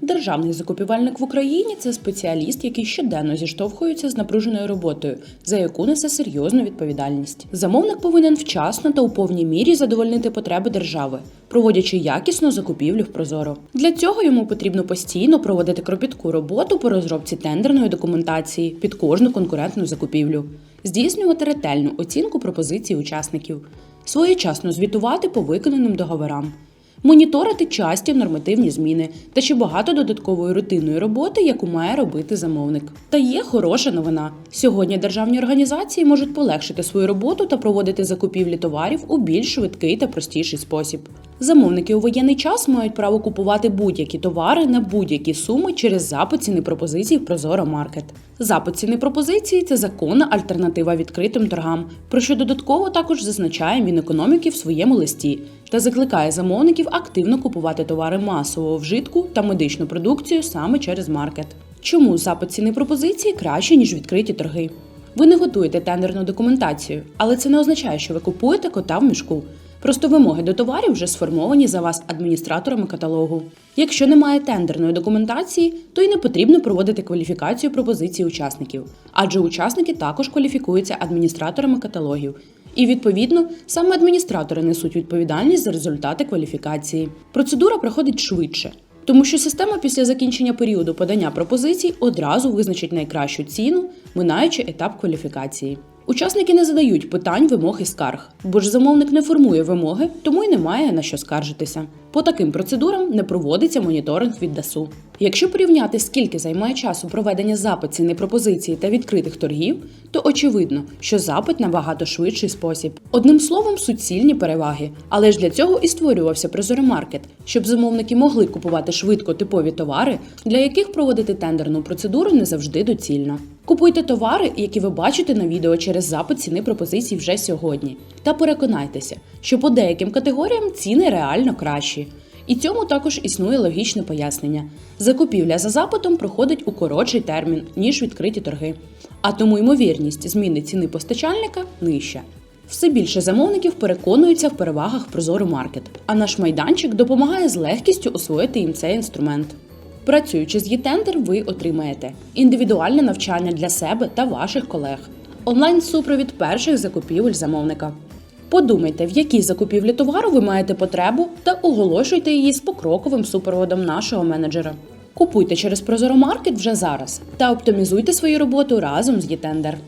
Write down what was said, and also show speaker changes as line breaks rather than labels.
Державний закупівельник в Україні це спеціаліст, який щоденно зіштовхується з напруженою роботою, за яку несе серйозну відповідальність. Замовник повинен вчасно та у повній мірі задовольнити потреби держави, проводячи якісну закупівлю в Прозоро. Для цього йому потрібно постійно проводити кропітку роботу по розробці тендерної документації під кожну конкурентну закупівлю, здійснювати ретельну оцінку пропозицій учасників, своєчасно звітувати по виконаним договорам. Моніторити часті нормативні зміни та ще багато додаткової рутинної роботи, яку має робити замовник. Та є хороша новина: сьогодні державні організації можуть полегшити свою роботу та проводити закупівлі товарів у більш швидкий та простіший спосіб. Замовники у воєнний час мають право купувати будь-які товари на будь-які суми через запит ціни пропозицій в Прозоро Маркет. Запит ціни пропозиції це законна альтернатива відкритим торгам, про що додатково також зазначає Мінекономіки в своєму листі та закликає замовників активно купувати товари масового вжитку та медичну продукцію саме через маркет. Чому запит ціни пропозиції краще ніж відкриті торги? Ви не готуєте тендерну документацію, але це не означає, що ви купуєте кота в мішку. Просто вимоги до товарів вже сформовані за вас адміністраторами каталогу. Якщо немає тендерної документації, то й не потрібно проводити кваліфікацію пропозицій учасників, адже учасники також кваліфікуються адміністраторами каталогів. І відповідно саме адміністратори несуть відповідальність за результати кваліфікації. Процедура проходить швидше, тому що система після закінчення періоду подання пропозицій одразу визначить найкращу ціну, минаючи етап кваліфікації. Учасники не задають питань, вимог і скарг, бо ж замовник не формує вимоги, тому й немає на що скаржитися. По таким процедурам не проводиться моніторинг від ДАСУ. Якщо порівняти, скільки займає часу проведення запит ціни пропозиції та відкритих торгів, то очевидно, що запит набагато швидший спосіб. Одним словом, суцільні переваги. Але ж для цього і створювався Прозорий маркет, щоб замовники могли купувати швидко типові товари, для яких проводити тендерну процедуру не завжди доцільно. Купуйте товари, які ви бачите на відео через запит ціни пропозицій вже сьогодні. Та переконайтеся, що по деяким категоріям ціни реально кращі. І цьому також існує логічне пояснення. Закупівля за запитом проходить у коротший термін, ніж відкриті торги. А тому ймовірність зміни ціни постачальника нижча. Все більше замовників переконуються в перевагах Прозоро Маркет, а наш майданчик допомагає з легкістю освоїти їм цей інструмент. Працюючи з ЄТендер, ви отримаєте індивідуальне навчання для себе та ваших колег, онлайн-супровід перших закупівель замовника. Подумайте, в якій закупівлі товару ви маєте потребу, та оголошуйте її з покроковим супроводом нашого менеджера. Купуйте через Прозоромаркет вже зараз та оптимізуйте свою роботу разом з ЄТендер.